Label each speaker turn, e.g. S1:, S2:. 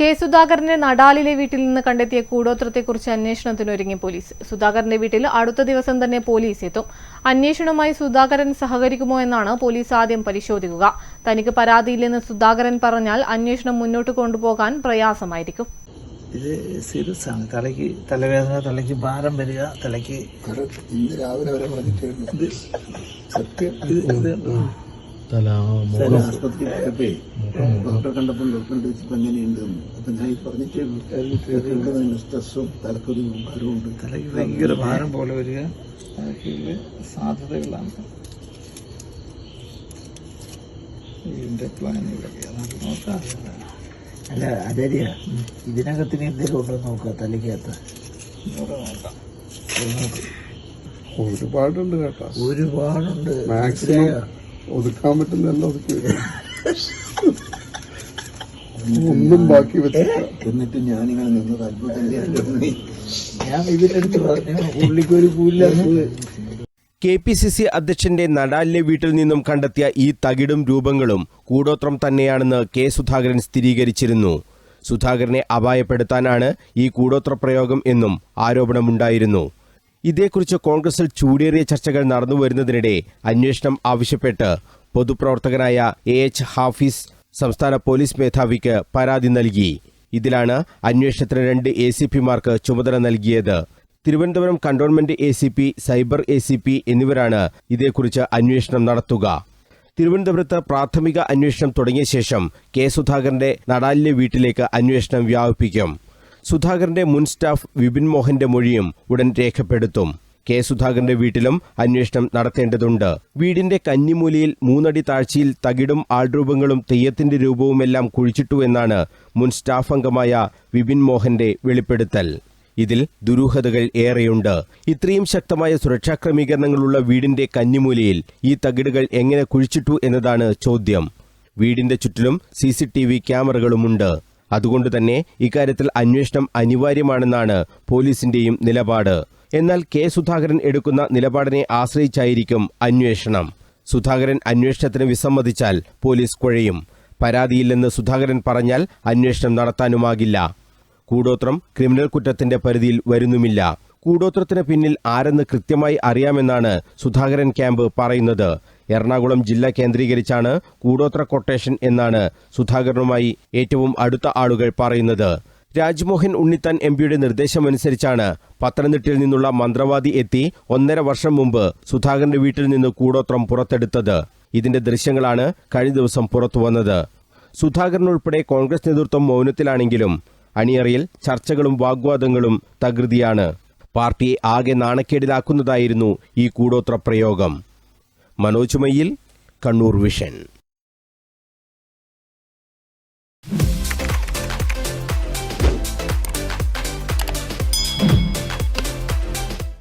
S1: K സുധാകരന്റെ നടാലിലെ വീട്ടിൽ നിന്ന് കണ്ടെത്തിയ കൂടോത്രത്തെക്കുറിച്ച് അന്വേഷണത്തിനൊരുങ്ങി പോലീസ്. സുധാകരന്റെ വീട്ടിൽ അടുത്ത ദിവസം തന്നെ പോലീസ് എത്തും. അന്വേഷണവുമായി സുധാകരൻ സഹകരിക്കുമോ എന്നാണ് പോലീസ് ആദ്യം പരിശോധിക്കുക. തനിക്ക് പരാതിയില്ലെന്ന് സുധാകരൻ പറഞ്ഞാൽ അന്വേഷണം മുന്നോട്ട് കൊണ്ടുപോകാൻ പ്രയാസമായിരിക്കും.
S2: ഇത് സീരിയസ് ആണ് തലയ്ക്ക് തലവേദന തലയ്ക്ക് ഭാരം വരിക തലയ്ക്ക്
S3: ഇന്ന് രാവിലെ വരെ പറഞ്ഞിട്ട്
S2: ഇത്
S3: സത്യം. ഡോക്ടറെ കണ്ടപ്പോൾ ഡോക്ടറിന്റെ. അപ്പൊ ഞാൻ പറഞ്ഞിട്ടേ സ്ട്രെസ്സും തലക്കൊരു ഭാരമുണ്ട്
S2: തലയ്ക്ക് ഭയങ്കര ഭാരം പോലെ വരിക. സാധ്യതകളാണ്. ഇതിന്റെ പ്ലാനുകളൊക്കെ അതാണ് നോക്കാം.
S4: അല്ല ആചാര്യ ഇതിനകത്തിന് എന്തെങ്കിലും ഉണ്ടോ നോക്കുക തലയ്ക്കകത്ത്?
S2: നോക്കാം.
S3: ഒരുപാടുണ്ട് കേട്ടോ.
S4: ഒരുപാടുണ്ട്.
S3: മാക്സിമം ഒതുക്കാൻ പറ്റുന്നല്ല ഒതുക്കി ഒന്നും ബാക്കി വെച്ചില്ല എന്നിട്ട് ഞാനിങ്ങനെ നിന്നത് അത്ഭുതം
S4: ഞാൻ പുള്ളിക്ക് ഒരു
S5: കെ പി സി സി അധ്യക്ഷന്റെ നടാലിലെ വീട്ടിൽ നിന്നും കണ്ടെത്തിയ ഈ തകിടും രൂപങ്ങളും കൂടോത്രം തന്നെയാണെന്ന് കെ സുധാകരൻ സ്ഥിരീകരിച്ചിരുന്നു. സുധാകരനെ അപായപ്പെടുത്താനാണ് ഈ കൂടോത്ര പ്രയോഗം എന്നും ആരോപണമുണ്ടായിരുന്നു. ഇതേക്കുറിച്ച് കോൺഗ്രസിൽ ചൂടേറിയ ചർച്ചകൾ നടന്നു വരുന്നതിനിടെ അന്വേഷണം ആവശ്യപ്പെട്ട് പൊതുപ്രവർത്തകനായ എ എച്ച് ഹാഫിസ് സംസ്ഥാന പോലീസ് മേധാവിക്ക് പരാതി നൽകി. ഇതിലാണ് അന്വേഷണത്തിന് രണ്ട് എ സി പിമാർക്ക് ചുമതല നൽകിയത്. Thiruvananthapuram cantonment A C P cyber A C P എന്നിവരാണ് ഇതേക്കുറിച്ച് അന്വേഷണം നടത്തുക. തിരുവനന്തപുരത്ത് പ്രാഥമിക അന്വേഷണം തുടങ്ങിയ ശേഷം കെ സുധാകരന്റെ നടാലിലെ വീട്ടിലേക്ക് അന്വേഷണം വ്യാപിപ്പിക്കും. സുധാകരന്റെ മുൻ സ്റ്റാഫ് വിപിൻ മോഹന്റെ മൊഴിയും ഉടൻ രേഖപ്പെടുത്തും. കെ സുധാകരന്റെ വീട്ടിലും അന്വേഷണം നടത്തേണ്ടതുണ്ട്. വീടിന്റെ കന്നിമൂലയിൽ മൂന്നടി താഴ്ചയിൽ തകിടും ആൾരൂപങ്ങളും തെയ്യത്തിന്റെ രൂപവുമെല്ലാം കുഴിച്ചിട്ടു എന്നാണ് മുൻ സ്റ്റാഫ് അംഗമായ വിപിൻ മോഹന്റെ വെളിപ്പെടുത്തൽ. ഇതിൽ ദുരൂഹതകൾ ഏറെയുണ്ട്. ഇത്രയും ശക്തമായ സുരക്ഷാ ക്രമീകരണങ്ങളുള്ള വീടിന്റെ കന്നിമൂലയിൽ ഈ തകിടുകൾ എങ്ങനെ കുഴിച്ചിട്ടു എന്നതാണ് ചോദ്യം. വീടിന്റെ ചുറ്റിലും സി ക്യാമറകളുമുണ്ട്. അതുകൊണ്ട് തന്നെ ഇക്കാര്യത്തിൽ അന്വേഷണം അനിവാര്യമാണെന്നാണ് പോലീസിന്റെയും നിലപാട്. എന്നാൽ കെ. സുധാകരൻ എടുക്കുന്ന നിലപാടിനെ ആശ്രയിച്ചായിരിക്കും അന്വേഷണം. സുധാകരൻ അന്വേഷണത്തിന് വിസമ്മതിച്ചാൽ പോലീസ് കുഴയും. പരാതിയില്ലെന്ന് സുധാകരൻ പറഞ്ഞാൽ അന്വേഷണം നടത്താനുമാകില്ല. കൂടോത്രം ക്രിമിനൽ കുറ്റത്തിന്റെ പരിധിയിൽ വരുന്നുമില്ല. കൂടോത്രത്തിന് പിന്നിൽ ആരെന്ന് കൃത്യമായി അറിയാമെന്നാണ് സുധാകരൻ ക്യാമ്പ് പറയുന്നത്. എറണാകുളം ജില്ല കേന്ദ്രീകരിച്ചാണ് കൂടോത്ര കൊട്ടേഷൻ എന്നാണ് സുധാകരനുമായി ഏറ്റവും അടുത്ത ആളുകൾ പറയുന്നത്. രാജ്മോഹൻ ഉണ്ണിത്താൻ എം പിയുടെ നിർദ്ദേശമനുസരിച്ചാണ് പത്തനംതിട്ടയിൽ നിന്നുള്ള മന്ത്രവാദി എത്തി ഒന്നര വർഷം മുമ്പ് സുധാകരന്റെ വീട്ടിൽ നിന്ന് കൂടോത്രം പുറത്തെടുത്തത്. ഇതിന്റെ ദൃശ്യങ്ങളാണ് കഴിഞ്ഞ ദിവസം പുറത്തുവന്നത് സുധാകരൻ ഉൾപ്പെടെ കോൺഗ്രസ് നേതൃത്വം മൗനത്തിലാണെങ്കിലും അണിയറയിൽ ചർച്ചകളും വാഗ്വാദങ്ങളും തകൃതിയാണ്. പാർട്ടിയെ ആകെ നാണക്കേടിലാക്കുന്നതായിരുന്നു ഈ കൂടോത്ര പ്രയോഗം. മനോജ് മയ്യിൽ കണ്ണൂർ വിഷൻ.